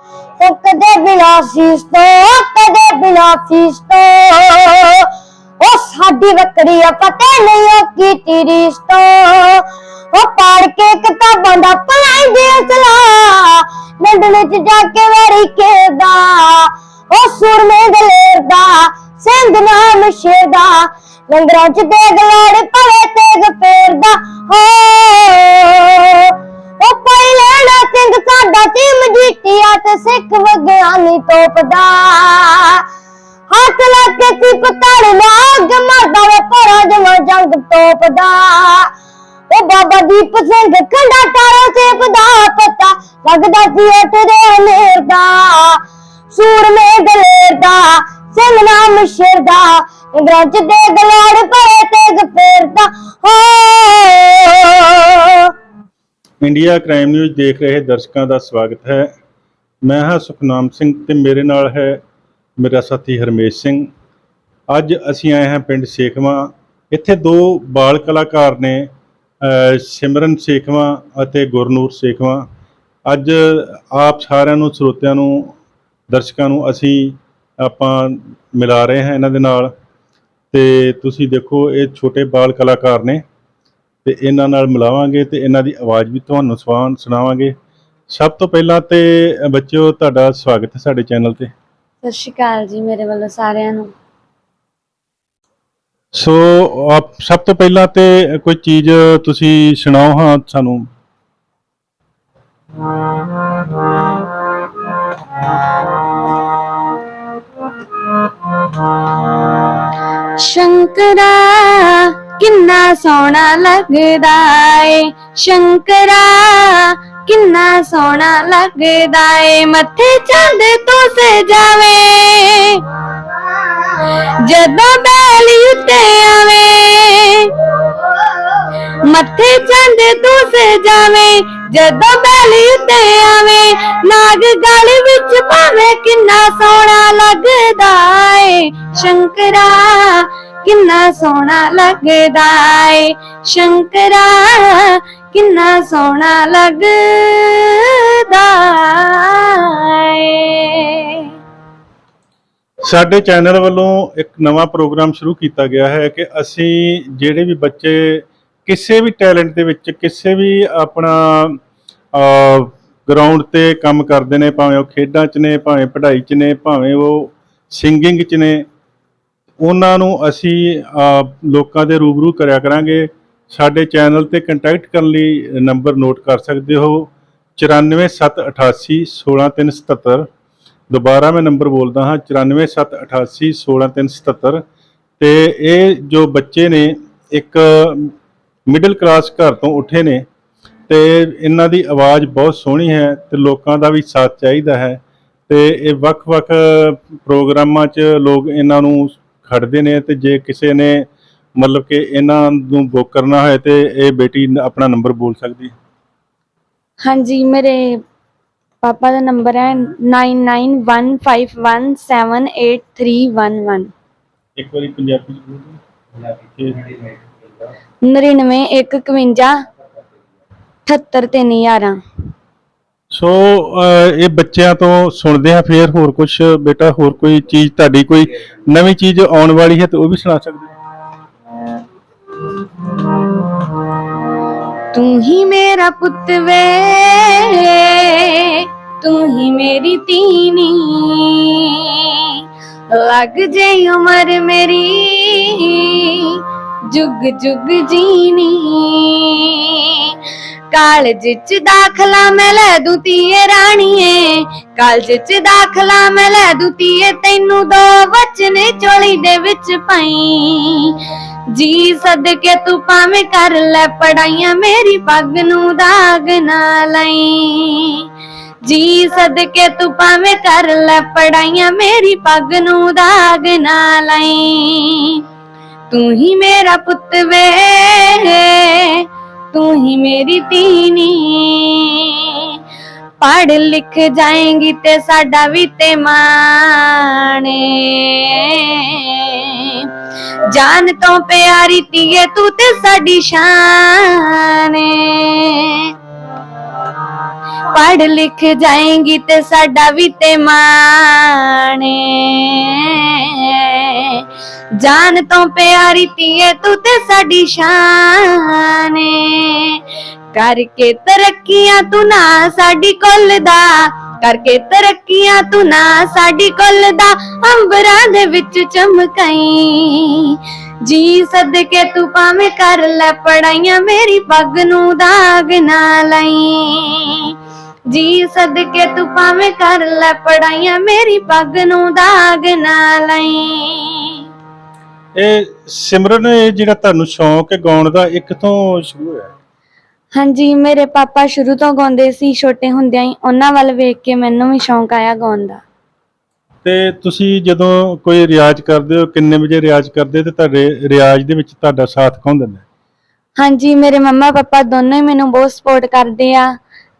ਉਹ ਕਦੇ ਬਿਨਾ ਫੀਸ ਤੋਂ ਕਦੇ ਬਿਨਾ ਫੀਸ ਤੋਂ। ਉਹ ਸਾਡੀ ਬੱਕਰੀ ਆ, ਪਤਾ ਨਹੀਂ ਉਹ ਕੀ ਤੇਰੀ ਤੋਂ ਉਹ ਪੜ ਕੇ ਕਿਤਾਬਾਂ ਦਾ ਪੜਾਈ ਦੇ ਅਸਲਾ ਲੰਡਨ ਚ ਜਾ ਕੇ ਵਰੀ ਖੇਦਾ ਉਹ ਸੁਰਮੇ ਦਲੇਰ ਦਾ, ਸਿੰਘ ਨਾਮ ਸ਼ੇਰ ਦਾ ਲੰਗਰਾਂ ਚ ਦੇਗ ਲਾੜ ਪਵੇ ਤੇਗ ਫੇਰਦਾ। ਸਿੱਖ ਵਿਗਿਆਨੀ ਤੋਪਦਾ। ਹੱਥ ਲਾ ਕੇ ਸੀ ਪਤਾੜ ਲਾਗ ਮਰਦਾ ਵੇ ਪਰਾ ਜਮਾ ਜੰਗ ਤੋਪਦਾ। ਉਹ ਬਾਬਾ ਦੀਪ ਸਿੰਘ ਖੰਡਾ ਤਾਰਾ ਸੇਪ ਦਾ ਪਤਾ ਲੱਗਦਾ ਸੀ ਉਹ ਹਨੇਰ ਦਾ। ਸੂਰਮੇ ਦਲੇਰ ਦਾ ਸਿੰਘ ਨਾਮ ਸ਼ੇਰ ਦਾ ਅੰਗਰੇਜ਼ ਦੇ ਗਲਾੜ ਪਰੇ ਤੇਗ ਫੇਰਦਾ ਹੋ ਇੰਡੀਆ ਕ੍ਰਾਈਮ ਨਿਊਜ਼ ਦੇਖ ਰਹੇ ਦਰਸ਼ਕਾਂ ਦਾ ਸਵਾਗਤ ਹੈ। ਮੈਂ ਹਾਂ ਸੁਖਨਾਮ ਸਿੰਘ ਤੇ ਮੇਰੇ ਨਾਲ ਹੈ ਮੇਰਾ ਸਾਥੀ ਹਰਮੇਸ਼ ਸਿੰਘ। ਅੱਜ ਅਸੀਂ ਆਏ ਹਾਂ ਪਿੰਡ ਸੇਖਵਾਂ। ਇੱਥੇ ਦੋ ਬਾਲ ਕਲਾਕਾਰ ਨੇ ਸਿਮਰਨ ਸੇਖਵਾਂ ਅਤੇ ਗੁਰਨੂਰ ਸੇਖਵਾਂ। ਅੱਜ ਆਪ ਸਾਰਿਆਂ ਨੂੰ, ਸਰੋਤਿਆਂ ਨੂੰ, ਦਰਸ਼ਕਾਂ ਨੂੰ ਅਸੀਂ ਆਪਾਂ ਮਿਲਾ ਰਹੇ ਹਾਂ ਇਹਨਾਂ ਦੇ ਨਾਲ। ਤੇ ਤੁਸੀਂ ਦੇਖੋ, ਇਹ ਛੋਟੇ ਬਾਲ ਕਲਾਕਾਰ ਨੇ। ਤੇ ਇਹਨਾਂ ਨਾਲ ਮਿਲਾਵਾਂਗੇ ਤੇ ਇਹਨਾਂ ਦੀ ਆਵਾਜ਼ ਵੀ ਤੁਹਾਨੂੰ ਸਵਾਨ ਸੁਣਾਵਾਂਗੇ। ਸਭ ਤੋਂ ਪਹਿਲਾਂ ਤੇ ਬੱਚਿਓ ਤੁਹਾਡਾ ਸਵਾਗਤ ਹੈ ਸਾਡੇ ਚੈਨਲ ਤੇ। ਸਤਿ ਸ਼੍ਰੀ ਅਕਾਲ ਜੀ ਮੇਰੇ ਵੱਲੋਂ ਸਾਰਿਆਂ ਨੂੰ। ਸੋ ਆਪ ਸਭ ਤੋਂ ਪਹਿਲਾਂ ਤੇ ਕੋਈ ਚੀਜ਼ ਤੁਸੀਂ ਸੁਣਾਓ ਹਾਂ ਸਾਨੂੰ? ਸ਼ੰਕਰਾ ਕਿੰਨਾ ਸੋਹਣਾ ਲੱਗਦਾ ਏ ਸ਼ੰਕਰਾ, ਕਿੰਨਾ ਸੋਹਣਾ ਲੱਗਦਾ ਏ, ਮੱਥੇ ਚੰਦ ਤੋਂ ਸਜਾਵੇ। ਜਦੋਂ ਬੈਲੀ ਉੱਤੇ ਆਵੇ, ਮੱਥੇ ਚੰਦ ਤੂੰ ਸਜਾਵੇਂ। ਜਦੋਂ ਬੈਲੀ ਉੱਤੇ ਆਵੇ, ਨਾਗ ਗਲ ਵਿੱਚ ਭਾਵੇਂ ਕਿੰਨਾ ਸੋਹਣਾ ਲੱਗਦਾ ਏ। ਸ਼ੰਕਰਾ ਕਿੰਨਾ ਸੋਹਣਾ ਲੱਗਦਾ ਏ? ਸ਼ੰਕਰਾ, ਕਿੰਨਾ ਸੋਹਣਾ ਲੱਗਦਾ ਏ? ਸਾਡੇ ਚੈਨਲ ਵੱਲੋਂ ਇੱਕ ਨਵਾਂ ਪ੍ਰੋਗਰਾਮ ਸ਼ੁਰੂ ਕੀਤਾ ਗਿਆ ਹੈ ਕਿ ਅਸੀਂ ਜਿਹੜੇ ਵੀ ਬੱਚੇ ਕਿਸੇ ਵੀ ਟੈਲੈਂਟ ਦੇ ਵਿੱਚ, ਕਿਸੇ ਵੀ ਆਪਣਾ ਗਰਾਊਂਡ ਤੇ ਕੰਮ ਕਰਦੇ ਨੇ, ਭਾਵੇਂ ਉਹ ਖੇਡਾਂ 'ਚ ਨੇ, ਭਾਵੇਂ ਪੜ੍ਹਾਈ 'ਚ ਨੇ, ਭਾਵੇਂ ਉਹ ਸਿੰਗਿੰਗ 'ਚ ਨੇ ਉਹਨਾਂ ਨੂੰ ਅਸੀਂ ਲੋਕਾਂ ਦੇ ਰੂਬਰੂ ਕਰਿਆ ਕਰਾਂਗੇ। ਸਾਡੇ ਚੈਨਲ ਤੇ ਕੰਟੈਕਟ ਕਰਨ ਲਈ ਨੰਬਰ ਨੋਟ ਕਰ ਸਕਦੇ ਹੋ। 9478816377 ਦੁਬਾਰਾ ਮੈਂ ਨੰਬਰ ਬੋਲਦਾ ਹਾਂ 9478816377 ਤੇ ਇਹ ਜੋ ਬੱਚੇ ਨੇ, ਇੱਕ ਮਿਡਲ ਕਲਾਸ ਘਰ ਤੋਂ ਉੱਠੇ ਨੇ। ਤੇ ਇਹਨਾਂ ਦੀ ਆਵਾਜ਼ ਬਹੁਤ ਸੋਹਣੀ ਹੈ ਤੇ ਲੋਕਾਂ ਦਾ ਵੀ ਸਾਥ ਚਾਹੀਦਾ ਹੈ। ਤੇ ਇਹ ਵੱਖ-ਵੱਖ ਪ੍ਰੋਗਰਾਮਾਂ 'ਚ ਲੋਕ ਇਹਨਾਂ ਨੂੰ ਖੜਦੇ ਨੇ ਤੇ ਜੇ ਕਿਸੇ ਨੇ ਮਤਲਬ ਕਿ ਇਹਨਾਂ ਨੂੰ ਬੁੱਕ ਕਰਨਾ ਹੋਏ ਤੇ ਇਹ ਬੇਟੀ ਆਪਣਾ ਨੰਬਰ ਬੋਲ ਸਕਦੀ ਹੈ ਹਾਂਜੀ ਮੇਰੇ ਪਾਪਾ ਦਾ ਨੰਬਰ ਹੈ 9915178311 ਇੱਕ ਵਾਰੀ ਪੰਜਾਬੀ ਚ ਬੋਲ ਦਿਓ। 9915 78 ਤੇ 11 ਸੋ ਇਹ ਬੱਚਿਆਂ ਤੋਂ ਸੁਣਦੇ ਆ ਫੇਰ ਹੋਰ ਕੁਝ ਬੇਟਾ, ਹੋਰ ਕੋਈ ਚੀਜ਼ ਤੁਹਾਡੀ ਕੋਈ ਨਵੀਂ ਚੀਜ਼ ਆਉਣ ਵਾਲੀ ਹੈ ਤੇ ਉਹ ਵੀ ਸੁਣਾ ਸਕਦੇ ਹੋ। ਤੂੰ ਹੀ ਮੇਰਾ ਪੁੱਤ ਵੇ, ਤੂੰ ਹੀ ਮੇਰੀ ਤੀਨੀ। ਲੱਗ ਜੇ ਉਮਰ ਮੇਰੀ, ਜੁਗ ਜੁਗ ਜੀਨੀ। ਕਾਲਜ ਚ ਦਾਖਲਾ ਮੈਂ ਲੈ ਦੂੰ ਤੀਏ ਰਾਣੀਏ। ਕਾਲਜ ਚ ਦਾਖਲਾ ਮੈਂ ਲੈ ਦੂੰ ਤੀਏ ਤੈਨੂੰ ਦੋ ਵਚਨ ਚੋਲੀ ਦੇ ਵਿੱਚ ਪਾਈ। ਜੀ ਸਦਕੇ ਤੂੰ ਭਾਵੇਂ ਕਰ ਲੈ ਪੜਾਈਆਂ, ਮੇਰੀ ਪੱਗ ਨੂੰ ਦਾਗ ਨਾ ਲਾਈ। ਜੀ ਸਦਕੇ ਤੂੰ ਭਾਵੇਂ ਕਰ ਲੈ ਪੜਾਈਆਂ, ਮੇਰੀ ਪੱਗ ਨੂੰ ਦਾਗ ਨਾ ਲਾਈ। ਤੂੰ ਹੀ ਮੇਰਾ ਪੁੱਤ ਵੇ। ਤੂੰ ਹੀ ਮੇਰੀ ਤੀਨੀ ਪੜ ਲਿਖ ਜਾਏਗੀ ਤੇ ਸਾਡਾ ਵੀ ਤੇ ਮਾਣੇ ਜਾਨ ਤੋਂ ਪਿਆਰੀ ਧੀਏ ਤੂੰ ਤੇ ਸਾਡੀ ਸ਼ਾਨ ਏ ਪੜ੍ਹ ਲਿਖ ਜਾਏਂਗੀ ਤੇ ਸਾਡਾ ਵੀ ਤੇ ਮਾਣੇ ਜਾਨ ਤੋਂ ਪਿਆਰੀ ਧੀਏ, ਤੂੰ ਤੇ ਸਾਡੀ ਸ਼ਾਨ ਏ। ਕਰਕੇ ਤਰੱਕੀਆਂ ਤੂੰ ਨਾ ਸਾਡੀ ਕੁੱਲ ਦਾ, ਕਰਕੇ ਤਰੱਕੀਆਂ ਤੂੰ ਨਾ ਸਾਡੀ ਕੁੱਲ ਦਾ, ਅੰਬਰਾਂ ਦੇ ਵਿੱਚ ਚਮਕਾਈ। ਜੀ ਸਦਕੇ ਤੂੰ ਭਾਵੇਂ ਕਰ ਲੈ ਪੜਾਈਆਂ, ਮੇਰੀ ਪੱਗ ਨੂੰ ਦਾਗ ਨਾ ਲਾਈ। ਜੀ ਸਦਕੇ ਤੂੰ ਭਾਵੇਂ ਕਰ ਲੈ ਪੜਾਈਆਂ, ਮੇਰੀ ਪੱਗ ਨੂੰ ਦਾਗ ਨਾ ਲਾਈ। ਇਹ ਸਿਮਰਨ ਇਹ ਜਿਹੜਾ ਤੁਹਾਨੂੰ ਸ਼ੌਂਕ ਹੈ ਗਾਉਣ ਦਾ ਇੱਕ ਤੋਂ ਸ਼ੁਰੂ ਹੋਇਆ? ਹਾਂਜੀ ਮੇਰੇ ਪਾਪਾ ਸ਼ੁਰੂ ਤੋਂ ਗਾਉਂਦੇ ਸੀ ਛੋਟੇ ਹੁੰਦਿਆਂ ਹੀ। ਉਹਨਾਂ ਵੱਲ ਵੇਖ ਕੇ ਮੈਨੂੰ ਵੀ ਸ਼ੌਂਕ ਆਇਆ ਗਾਉਣ ਦਾ। ਤੇ ਤੁਸੀਂ ਜਦੋਂ ਕੋਈ ਰਿਆਜ਼ ਕਰਦੇ ਹੋ ਕਿੰਨੇ ਵਜੇ ਰਿਆਜ਼ ਕਰਦੇ ਤੇ ਤੁਹਾਡੇ ਰਿਆਜ਼ ਦੇ ਵਿੱਚ ਤੁਹਾਡਾ ਸਾਥ ਕੌਣ ਦਿੰਦਾ? ਹਾਂਜੀ ਮੇਰੇ ਮੰਮਾ ਪਾਪਾ ਦੋਨੋਂ ਹੀ ਮੈਨੂੰ ਬਹੁਤ ਸਪੋਰਟ ਕਰਦੇ ਆ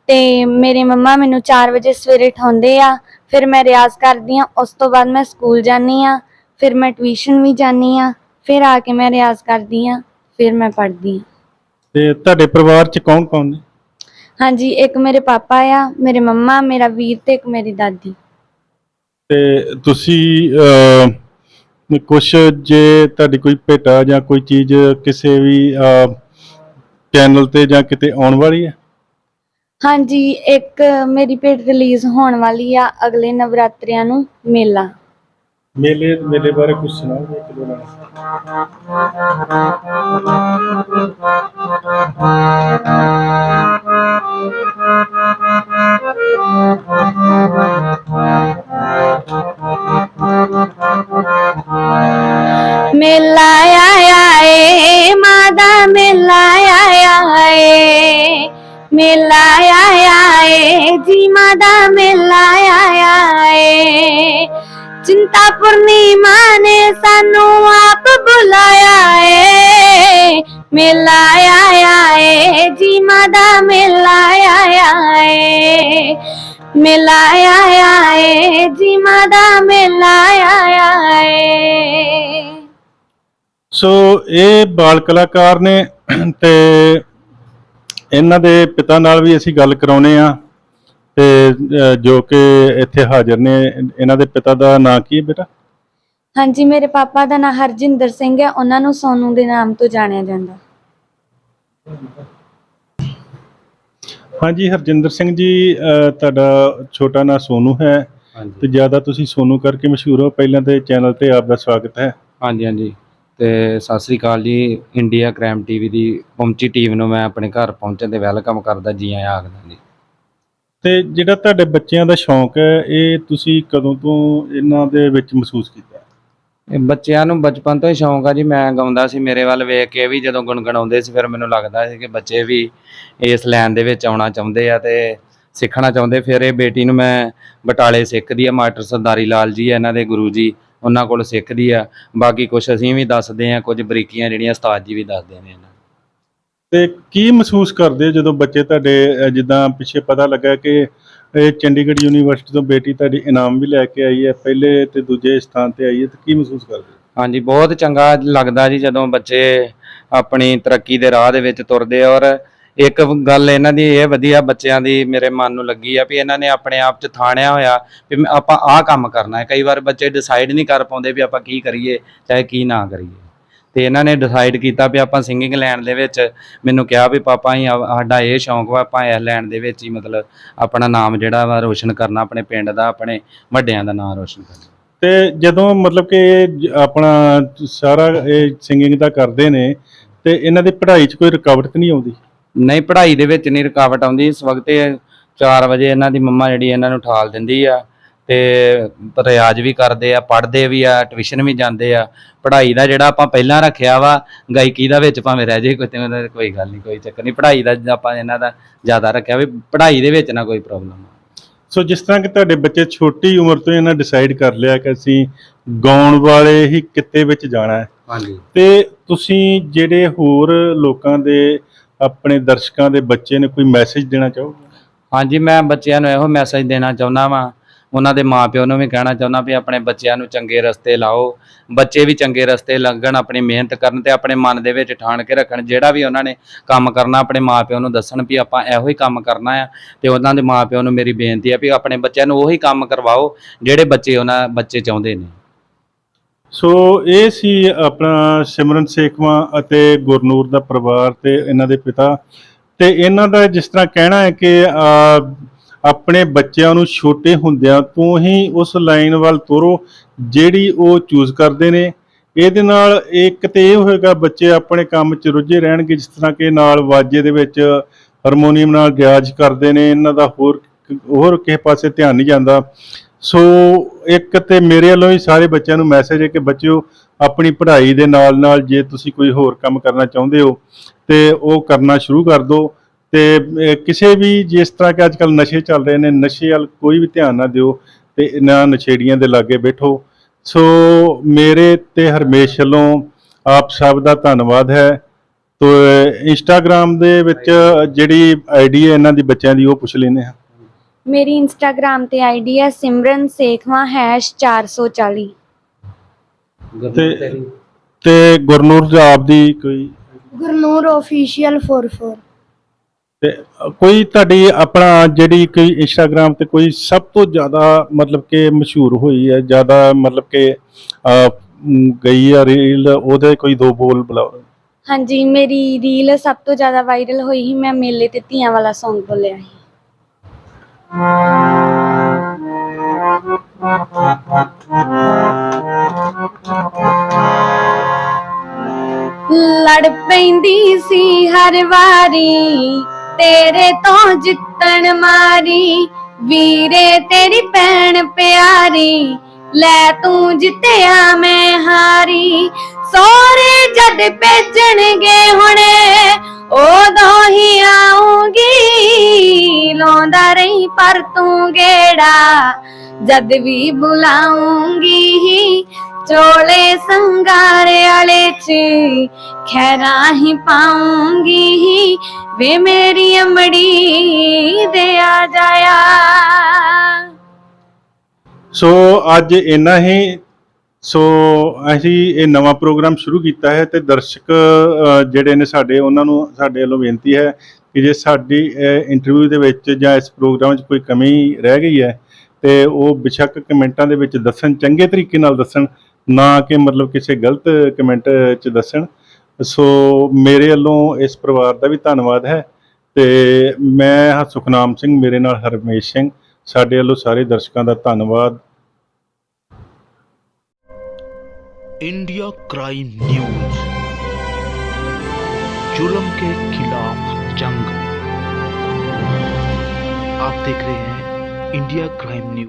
ਤੇ ਮੇਰੇ ਮੰਮਾ ਮੈਨੂੰ 4 ਵਜੇ ਸਵੇਰੇ ਉਠਾਉਂਦੇ ਆ। ਫਿਰ ਮੈਂ ਰਿਆਜ਼ ਕਰਦੀ ਆ ਉਸ ਤੋਂ ਬਾਅਦ ਮੈਂ ਸਕੂਲ ਜਾਂਦੀ ਆ। ਫਿਰ ਮੈਂ ਟਿਊਸ਼ਨ ਵੀ ਜਾਂਦੀ ਆ ਫਿਰ ਆ ਕੇ ਮੈਂ ਰਿਆਜ਼ ਕਰਦੀ ਆ ਫਿਰ ਮੈਂ ਪੜ੍ਹਦੀ ਆ ਤੇ ਤੁਹਾਡੇ ਪਰਿਵਾਰ ਚ ਕੌਣ ਕੌਣ ਨੇ? ਹਾਂਜੀ ਇੱਕ ਮੇਰੇ ਪਾਪਾ ਆ ਮੇਰੇ ਮੰਮਾ ਮੇਰਾ ਵੀਰ ਤੇ ਇੱਕ ਮੇਰੀ ਦਾਦੀ। ਤੇ ਤੁਸੀਂ ਅਹ, ਕੁਛ ਜੇ ਤੁਹਾਡੀ ਕੋਈ ਭੇਟਾ ਜਾਂ ਕੋਈ ਚੀਜ਼ ਕਿਸੇ ਵੀ ਚੈਨਲ ਤੇ ਜਾਂ ਕਿਤੇ ਆਉਣ ਵਾਲੀ ਹੈ? ਹਾਂਜੀ ਇੱਕ ਮੇਰੀ ਭੇਟ ਰਿਲੀਜ਼ ਹੋਣ ਵਾਲੀ ਆ ਅਗਲੇ ਨਵਰਾਤਰਿਆਂ ਨੂੰ ਮੇਲਾ। ਮੇਲੇ ਮੇਲੇ ਬਾਰੇ ਕੁਝ ਸੁਣਾਓਗੇ ਇੱਕ ਦੋ ਲਾਈਨ ਮੇਲਾ ਆਇਆ ਏ, ਮਾਦਾ ਮੇਲਾ ਆਇਆ ਏ। ਮੇਲਾ ਆਇਆ ਏ, ਜੀ ਮਾਦਾ ਚਿੰਤਾ ਪੂਰਨੀਮਾ ਨੇ ਸਾਨੂੰ ਆਪ ਬੁਲਾਇਆ ਏ, ਮੇਲਾ ਆਇਆ ਏ ਜੀ ਮਾਦਾ ਮੇਲਾ ਆਇਆ ਏ। ਮੇਲਾ ਆਇਆ ਏ ਜੀ ਮਾਦਾ ਮੇਲਾ ਆਇਆ ਏ। ਸੋ ਇਹ ਬਾਲ ਕਲਾਕਾਰ ਨੇ ਤੇ ਇਹਨਾਂ ਦੇ ਪਿਤਾ ਨਾਲ ਵੀ ਅਸੀਂ ਗੱਲ ਕਰਾਉਨੇ ਆ। ਤੇ ਜੋ ਕਿ ਇੱਥੇ ਹਾਜ਼ਰ ਨੇ ਇਹਨਾਂ ਦੇ ਪਿਤਾ ਦਾ ਨਾਂ ਕੀ ਹੈ ਬੇਟਾ? ਹਾਂਜੀ ਮੇਰੇ ਪਾਪਾ ਦਾ ਨਾਮ ਹਰਜਿੰਦਰ ਸਿੰਘ ਹੈ। ਉਹਨਾਂ ਨੂੰ ਸੋਨੂ ਦੇ ਨਾਮ ਤੋਂ ਜਾਣਿਆ ਜਾਂਦਾ। ਹਾਂਜੀ ਹਰਜਿੰਦਰ ਸਿੰਘ ਜੀ ਤੁਹਾਡਾ ਛੋਟਾ ਨਾਂ ਸੋਨੂ ਹੈ। ਤੇ ਹਾਂਜੀ ਜ਼ਿਆਦਾ ਤੁਸੀਂ ਸੋਨੂ ਕਰਕੇ ਮਸ਼ਹੂਰ ਹੋ। ਪਹਿਲਾਂ ਤੇ ਚੈਨਲ ਤੇ ਆਪ ਦਾ ਸਵਾਗਤ ਹੈ। ਹਾਂਜੀ ਹਾਂਜੀ। ਤੇ ਸਤਿ ਸ੍ਰੀ ਅਕਾਲ ਜੀ। ਇੰਡੀਆ ਕ੍ਰਾਈਮ ਟੀਵੀ ਦੀ ਪਹੁੰਚੀ ਟੀਮ ਨੂੰ ਮੈਂ ਆਪਣੇ ਘਰ ਪਹੁੰਚਣ ਤੇ ਵੈਲਕਮ ਕਰਦਾ ਜੀ ਆਇਆਂ ਆਖਦਾ ਜੀ। ਤੇ ਜਿਹੜਾ ਤੁਹਾਡੇ ਬੱਚਿਆਂ ਦਾ ਸ਼ੌਂਕ ਹੈ, ਇਹ ਤੁਸੀਂ ਕਦੋਂ ਤੋਂ ਇਹਨਾਂ ਦੇ ਵਿੱਚ ਮਹਿਸੂਸ ਕੀਤਾ? ਇਹ ਬੱਚਿਆਂ ਨੂੰ ਬਚਪਨ ਤੋਂ ਹੀ ਸ਼ੌਂਕ ਆ ਜੀ, ਮੈਂ ਗਾਉਂਦਾ ਸੀ, ਮੇਰੇ ਵੱਲ ਵੇਖ ਕੇ ਵੀ ਜਦੋਂ ਗੁਣਗੁਣਾਉਂਦੇ ਸੀ, ਫਿਰ ਮੈਨੂੰ ਲੱਗਦਾ ਸੀ ਕਿ ਬੱਚੇ ਵੀ ਇਸ ਲਾਈਨ ਦੇ ਵਿੱਚ ਆਉਣਾ ਚਾਹੁੰਦੇ ਆ ਤੇ ਸਿੱਖਣਾ ਚਾਹੁੰਦੇ। ਫਿਰ ਇਹ ਬੇਟੀ ਨੂੰ ਮੈਂ ਬਟਾਲੇ ਸਿੱਖਦੀ ਆ, ਮਾਸਟਰ ਸਰਦਾਰੀ ਲਾਲ ਜੀ ਇਹਨਾਂ ਦੇ ਗੁਰੂ ਜੀ, ਉਹਨਾਂ ਕੋਲ ਸਿੱਖਦੀ ਆ। ਬਾਕੀ ਕੁਝ ਅਸੀਂ ਵੀ ਦੱਸਦੇ ਆ, ਕੁਝ ਬਰੀਕੀਆਂ ਜਿਹੜੀਆਂ ਉਸਤਾਦ ਜੀ ਵੀ ਦੱਸਦੇ ਨੇ ਤੇ ਕੀ ਮਹਿਸੂਸ ਕਰਦੇ ਹੋ ਜਦੋਂ ਬੱਚੇ ਤੁਹਾਡੇ ਅਹ, ਜਿੱਦਾਂ ਪਿੱਛੇ ਪਤਾ ਲੱਗਾ ਕਿ ਇਹ ਚੰਡੀਗੜ੍ਹ ਯੂਨੀਵਰਸਿਟੀ ਤੋਂ ਬੇਟੀ ਤੁਹਾਡੀ ਇਨਾਮ ਵੀ ਲੈ ਕੇ ਆਈ ਹੈ ਪਹਿਲੇ ਤੇ ਦੂਜੇ ਸਥਾਨ ਤੇ ਆਈ ਹੈ ਤੇ ਕੀ ਮਹਿਸੂਸ ਕਰਦੇ ਹੋ? ਹਾਂਜੀ ਬਹੁਤ ਚੰਗਾ ਲੱਗਦਾ ਜੀ ਜਦੋਂ ਬੱਚੇ ਆਪਣੀ ਤਰੱਕੀ ਦੇ ਰਾਹ ਦੇ ਵਿੱਚ ਤੁਰਦੇ ਆ ਔਰ ਇੱਕ ਗੱਲ ਇਹਨਾਂ ਦੀ ਇਹ ਵਧੀਆ ਬੱਚਿਆਂ ਦੀ ਮੇਰੇ ਮਨ ਨੂੰ ਲੱਗੀ ਆ ਵੀ ਇਹਨਾਂ ਨੇ ਆਪਣੇ ਆਪ 'ਚ ਥਾਣਿਆ ਹੋਇਆ ਵੀ ਮੈਂ- ਆਪਾਂ ਆਹ ਕੰਮ ਕਰਨਾ ਹੈ ਕਈ ਵਾਰ ਬੱਚੇ ਡਿਸਾਈਡ ਨਹੀਂ ਕਰ ਪਾਉਂਦੇ ਵੀ ਆਪਾਂ ਕੀ ਕਰੀਏ ਚਾਹੇ ਕੀ ਨਾ ਕਰੀਏ ਤੇ ਇਹਨਾਂ ਨੇ ਡਿਸਾਈਡ ਕੀਤਾ ਵੀ ਆਪਾਂ ਸਿੰਗਿੰਗ ਲਾਈਨ ਦੇ ਵਿੱਚ ਮੈਨੂੰ ਕਿਹਾ ਵੀ ਪਾਪਾ ਹੀ ਸਾਡਾ ਇਹ ਸ਼ੌਂਕ ਵਾ ਆਪਾਂ ਇਸ ਲਾਈਨ ਦੇ ਵਿੱਚ ਹੀ ਮਤਲਬ ਆਪਣਾ ਨਾਮ ਜਿਹੜਾ ਵਾ ਰੋਸ਼ਨ ਕਰਨਾ ਆਪਣੇ ਪਿੰਡ ਦਾ ਆਪਣੇ ਵੱਡਿਆਂ ਦਾ ਨਾਮ ਰੋਸ਼ਨ ਕਰਨਾ। ਤੇ ਜਦੋਂ ਮਤਲਬ ਕਿ ਇਹ ਆਪਣਾ ਸਾਰਾ ਇਹ ਸਿੰਗਿੰਗ ਦਾ ਕਰਦੇ ਨੇ ਤੇ ਇਹਨਾਂ ਦੀ ਪੜ੍ਹਾਈ 'ਚ ਕੋਈ ਰੁਕਾਵਟ ਨਹੀਂ ਆਉਂਦੀ? ਨਹੀਂ ਪੜ੍ਹਾਈ ਦੇ ਵਿੱਚ ਨਹੀਂ ਰੁਕਾਵਟ ਆਉਂਦੀ। ਇਸ ਵਕਤ ਇਹ 4 ਵਜੇ ਇਹਨਾਂ ਦੀ ਮੰਮਾ ਜਿਹੜੀ ਇਹਨਾਂ ਨੂੰ ਠਾਲ ਦਿੰਦੀ ਆ ਤੇ ਰਿਆਜ਼ ਵੀ ਕਰਦੇ ਆ ਪੜ੍ਹਦੇ ਵੀ ਆ ਟਿਊਸ਼ਨ ਵੀ ਜਾਂਦੇ ਆ। ਪੜ੍ਹਾਈ ਦਾ ਜਿਹੜਾ ਆਪਾਂ ਪਹਿਲਾਂ ਰੱਖਿਆ ਵਾ ਗਾਇਕੀ ਦਾ ਵਿੱਚ ਭਾਵੇਂ ਰਹਿ ਜੇ ਕੋਈ ਤੇ ਉਹਦਾ ਕੋਈ ਗੱਲ ਨਹੀਂ ਕੋਈ ਚੱਕਰ ਨਹੀਂ ਪੜ੍ਹਾਈ ਦਾ ਆਪਾਂ ਇਹਨਾਂ ਦਾ ਜ਼ਿਆਦਾ ਰੱਖਿਆ ਵੀ ਪੜ੍ਹਾਈ ਦੇ ਵਿੱਚ ਨਾ ਕੋਈ ਪ੍ਰੋਬਲਮ ਸੋ ਜਿਸ ਤਰ੍ਹਾਂ ਕਿ ਤੁਹਾਡੇ ਬੱਚੇ ਛੋਟੀ ਉਮਰ ਤੋਂ ਇਹਨਾਂ ਡਿਸਾਈਡ ਕਰ ਲਿਆ ਕਿ ਅਸੀਂ ਗਾਉਣ ਵਾਲੇ ਹੀ ਕਿੱਤੇ ਵਿੱਚ ਜਾਣਾ ਹੈ। ਹਾਂਜੀ। ਤੇ ਤੁਸੀਂ ਜਿਹੜੇ ਹੋਰ ਲੋਕਾਂ ਦੇ ਆਪਣੇ ਦਰਸ਼ਕਾਂ ਦੇ ਬੱਚੇ ਨੇ ਕੋਈ ਮੈਸੇਜ ਦੇਣਾ ਚਾਹੋਗੇ? ਹਾਂਜੀ ਮੈਂ ਬੱਚਿਆਂ ਨੂੰ ਇਹੋ ਮੈਸੇਜ ਦੇਣਾ ਚਾਹੁੰਦਾ ਵਾਂ ਉਹਨਾਂ ਦੇ ਮਾਪਿਓ ਨੂੰ ਵੀ ਕਹਿਣਾ ਚਾਹੁੰਦਾ ਵੀ ਆਪਣੇ ਬੱਚਿਆਂ ਨੂੰ ਚੰਗੇ ਰਸਤੇ ਲਾਓ। ਬੱਚੇ ਵੀ ਚੰਗੇ ਰਸਤੇ ਲੰਘਣ, ਆਪਣੀ ਮਿਹਨਤ ਕਰਨ ਤੇ ਆਪਣੇ ਮਨ ਦੇ ਵਿੱਚ ਠਾਣ ਕੇ ਰੱਖਣ, ਜਿਹੜਾ ਵੀ ਉਹਨਾਂ ਨੇ ਕੰਮ ਕਰਨਾ, ਆਪਣੇ ਮਾਪਿਓ ਨੂੰ ਦੱਸਣ ਵੀ ਆਪਾਂ ਇਹੋ ਹੀ ਕੰਮ ਕਰਨਾ ਆ ਤੇ ਉਹਨਾਂ ਦੇ ਮਾਪਿਓ ਨੂੰ ਮੇਰੀ ਬੇਨਤੀ ਹੈ ਵੀ ਆਪਣੇ ਬੱਚਿਆਂ ਨੂੰ ਉਹੀ ਕੰਮ ਕਰਵਾਓ ਜਿਹੜੇ ਬੱਚੇ ਉਹਨਾਂ ਬੱਚੇ ਚਾਹੁੰਦੇ ਨੇ। ਸੋ ਇਹ ਸੀ ਆਪਣਾ ਸਿਮਰਨ ਸੇਖਵਾਂ ਅਤੇ ਗੁਰਨੂਰ ਦਾ ਪਰਿਵਾਰ ਤੇ ਇਹਨਾਂ ਦੇ ਪਿਤਾ ਤੇ ਇਹਨਾਂ ਦਾ ਜਿਸ ਤਰ੍ਹਾਂ ਕਹਿਣਾ ਹੈ ਕਿ ਆਪਣੇ ਬੱਚਿਆਂ ਨੂੰ ਛੋਟੇ ਹੁੰਦਿਆਂ ਤੋਂ ਹੀ ਉਸ ਲਾਈਨ ਵੱਲ ਤੋਰੋ, ਜਿਹੜੀ ਉਹ ਚੂਜ਼ ਕਰਦੇ ਨੇ। ਇਹਦੇ ਨਾਲ ਇੱਕ ਤੇ ਇਹ ਹੋਏਗਾ ਬੱਚੇ ਆਪਣੇ ਕੰਮ 'ਚ ਰੁੱਝੇ ਰਹਿਣਗੇ, ਜਿਸ ਤਰ੍ਹਾਂ ਕਿ ਨਾਲ ਵਾਜੇ ਦੇ ਵਿੱਚ ਹਾਰਮੋਨੀਅਮ ਨਾਲ ਰਿਆਜ਼ ਕਰਦੇ ਨੇ, ਇਹਨਾਂ ਦਾ ਹੋਰ ਹੋਰ ਕਿਸੇ ਪਾਸੇ ਧਿਆਨ ਨਹੀਂ ਜਾਂਦਾ। ਸੋ ਇੱਕ ਤੇ ਮੇਰੇ ਵੱਲੋਂ ਹੀ ਸਾਰੇ ਬੱਚਿਆਂ ਨੂੰ ਮੈਸੇਜ ਹੈ ਕਿ ਬੱਚਿਓ, ਆਪਣੀ ਪੜ੍ਹਾਈ ਦੇ ਨਾਲ ਨਾਲ ਜੇ ਤੁਸੀਂ ਕੋਈ ਹੋਰ ਕੰਮ ਕਰਨਾ ਚਾਹੁੰਦੇ ਹੋ, ਤੇ ਉਹ ਕਰਨਾ ਸ਼ੁਰੂ ਕਰ ਦਿਓ। ਤੇ ਕਿਸੇ ਵੀ ਜਿਸ ਤਰ੍ਹਾਂ ਕਿ ਅੱਜ ਕੱਲ ਨਸ਼ੇ ਚੱਲ ਰਹੇ ਨੇ ਨਸ਼ੇ ਵੱਲ ਕੋਈ ਵੀ ਧਿਆਨ ਨਾ ਦਿਓ ਤੇ ਇਹਨਾਂ ਨਸ਼ੇੜੀਆਂ ਦੇ ਲਾਗੇ ਬੈਠੋ। ਸੋ ਮੇਰੇ ਤੇ ਹਰਮੇਸ਼ ਵੱਲੋਂ ਆਪ ਸਭ ਦਾ ਧੰਨਵਾਦ ਹੈ। ਤੋ ਇੰਸਟਾਗ੍ਰam ਦੇ ਵਿੱਚ ਜਿਹੜੀ ਆਈਡੀ ਹੈ ਇਹਨਾਂ ਦੀ ਬੱਚਿਆਂ ਦੀ ਉਹ ਪੁੱਛ ਲੈਨੇ ਹਾਂ। ਮੇਰੀ ਇੰਸਟਾਗ੍ਰam ਤੇ ਆਈਡੀ ਹੈ ਸਿਮਰਨ ਸੇਖਵਾ ਹੈਸ਼ 440 ਤੇ ਤੇ ਗੁਰਨੂਰ ਜੀ ਆਪ ਦੀ ਕੋਈ ਗੁਰਨੂਰ ਆਫੀਸ਼ੀਅਲ 44 ਤੇ ਕੋਈ ਤੁਹਾਡੀ ਆਪਣਾ ਜਿਹੜੀ ਕੋਈ ਇੰਸਟਾਗ੍ਰam ਤੇ ਕੋਈ ਸਭ ਤੋਂ ਜ਼ਿਆਦਾ ਮਤਲਬ ਕਿ ਮਸ਼ਹੂਰ ਹੋਈ ਹੈ, ਜ਼ਿਆਦਾ ਮਤਲਬ ਕਿ ਗਈ ਆ ਰੀਲ ਉਹਦੇ ਕੋਈ ਦੋ ਬੋਲ ਬੁਲਾਓ। ਹਾਂਜੀ, ਮੇਰੀ ਰੀਲ ਸਭ ਤੋਂ ਜ਼ਿਆਦਾ ਵਾਇਰਲ ਹੋਈ ਸੀ, ਮੈਂ ਮੇਲੇ ਤੇ ਧੀਆਂ ਵਾਲਾ Song ਬੋਲਿਆ ਸੀ। ਲੜ ਪੈਂਦੀ ਸੀ ਹਰ ਵਾਰੀ ਤੇਰੇ ਤੋਂ ਜਿੱਤਣ ਮਾਰੀ, ਵੀਰੇ ਤੇਰੀ ਭੈਣ ਪਿਆਰੀ, ਲੈ ਤੂੰ ਜਿੱਤਿਆ ਮੈਂ ਹਾਰੀ। ਸੋਰੇ ਜਦ ਭੇਜਣਗੇ ਹੁਣੇ, ਉਦੋਂ ਹੀ ਆਉਂਗੀ ਲਾਉਂਦਾ ਰਹੀ ਪਰ ਤੂੰ ਗੇੜਾ, ਜਦ ਵੀ ਬੁਲਾਉਂਗੀ ਚੋਲੇ ਸੰਗਾਰੇ ਵਾਲੇ ਚ ਖੈਰਾਂ ਹੀ ਪਾਉਂਗੀ। ਵੇ ਮੇਰੀ ਅਮੜੀ ਦੇ ਆ ਜਾਇਆ। ਸੋ ਅੱਜ ਇੰਨਾ ਹੀ। ਸੋ ਅਸੀਂ ਇਹ ਨਵਾਂ ਪ੍ਰੋਗਰਾਮ ਸ਼ੁਰੂ ਕੀਤਾ ਹੈ ਤੇ ਦਰਸ਼ਕ ਅ, ਜਿਹੜੇ ਨੇ ਸਾਡੇ ਉਹਨਾਂ ਨੂੰ ਸਾਡੇ ਵੱਲੋਂ ਬੇਨਤੀ ਹੈ ਕਿ ਜੇ ਸਾਡੀ ਇੰਟਰਵਿਊ ਦੇ ਵਿੱਚ ਜਾਂ ਇਸ ਪ੍ਰੋਗਰਾਮ 'ਚ ਕੋਈ ਕਮੀ ਰਹਿ ਗਈ ਹੈ ਤੇ ਉਹ ਬਿਸ਼ੱਕ ਕਮੈਂਟਾਂ ਦੇ ਵਿੱਚ ਦੱਸਣ ਚੰਗੇ ਤਰੀਕੇ ਨਾਲ ਦੱਸਣ ਨਾ ਕਿ ਮਤਲਬ ਕਿਸੇ ਗਲਤ ਕਮੈਂਟ 'ਚ ਦੱਸਣ ਸੋ ਮੇਰੇ ਵੱਲੋਂ ਇਸ ਪਰਿਵਾਰ ਦਾ ਵੀ ਧੰਨਵਾਦ ਹੈ ਤੇ ਮੈਂ ਹਾਂ ਸੁਖਨਾਮ ਸਿੰਘ ਮੇਰੇ ਨਾਲ ਹਰਮੇਸ਼ ਸਿੰਘ ਸਾਡੇ ਵੱਲੋਂ ਸਾਰੇ ਦਰਸ਼ਕਾਂ ਦਾ ਧੰਨਵਾਦ इंडिया क्राइम न्यूज जुल्म के खिलाफ जंग आप देख रहे हैं इंडिया क्राइम न्यूज